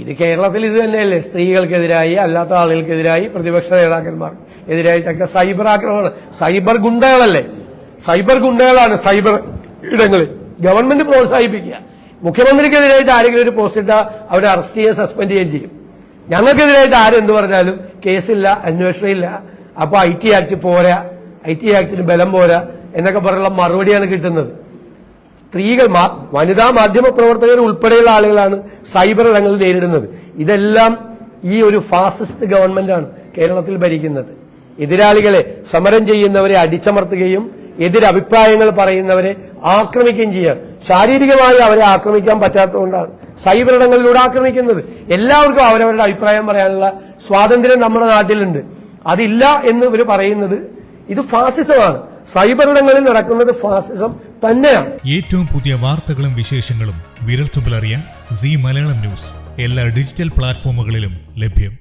ഇത് കേരളത്തിൽ ഇത് തന്നെയല്ലേ? സ്ത്രീകൾക്കെതിരായി അല്ലാത്ത ആളുകൾക്കെതിരായി പ്രതിപക്ഷ നേതാക്കന്മാർ. എതിരായിട്ടൊക്കെ സൈബർ ആക്രമണം സൈബർ ഗുണ്ടകളല്ലേ? സൈബർ ഗുണ്ടകളാണ് സൈബർ ഇടങ്ങളിൽ. ഗവൺമെന്റ് പ്രോത്സാഹിപ്പിക്കുക. മുഖ്യമന്ത്രിക്കെതിരായിട്ട് ആരെങ്കിലും ഒരു പോസ്റ്റ് ഇട്ടാൽ അവരെ അറസ്റ്റ് ചെയ്യുക സസ്പെൻഡ് ചെയ്യുകയും ചെയ്യും. ഞങ്ങൾക്കെതിരായിട്ട് ആരെന്ത് പറഞ്ഞാലും കേസില്ല അന്വേഷണം ഇല്ല അപ്പൊ ഐ ടി ആക്ട് പോരാ. ഐ ടി ആക്ടിന് ബലം പോരാ. എന്നൊക്കെ പറഞ്ഞുള്ള മറുപടിയാണ് കിട്ടുന്നത്. സ്ത്രീകൾ വനിതാ മാധ്യമ പ്രവർത്തകർ ഉൾപ്പെടെയുള്ള ആളുകളാണ് സൈബർ ഇടങ്ങൾ നേരിടുന്നത്. ഇതെല്ലാം ഈ ഒരു ഫാസിസ്റ്റ് ഗവൺമെന്റാണ് കേരളത്തിൽ ഭരിക്കുന്നത്. എതിരാളികളെ സമരം ചെയ്യുന്നവരെ അടിച്ചമർത്തുകയും എതിരഭിപ്രായങ്ങൾ പറയുന്നവരെ ആക്രമിക്കുകയും ചെയ്യുക ശാരീരികമായി അവരെ ആക്രമിക്കാൻ പറ്റാത്തതുകൊണ്ടാണ് സൈബർ ഇടങ്ങളിലൂടെ ആക്രമിക്കുന്നത്. എല്ലാവർക്കും അവരവരുടെ അഭിപ്രായം പറയാനുള്ള സ്വാതന്ത്ര്യം നമ്മുടെ നാട്ടിലുണ്ട്. അതില്ല എന്ന് ഇവർ പറയുന്നത് ഇത് ഫാസിസമാണ്. സൈബർ ഇടങ്ങളിൽ നടക്കുന്നത് ഫാസിസം തന്നെയാണ്. ഏറ്റവും പുതിയ വാർത്തകളും വിശേഷങ്ങളും വിരൽത്തുമ്പിലറിയാൻ സി മലയാളം ന്യൂസ്. എല്ലാ ഡിജിറ്റൽ പ്ലാറ്റ്ഫോമുകളിലും ലഭ്യം.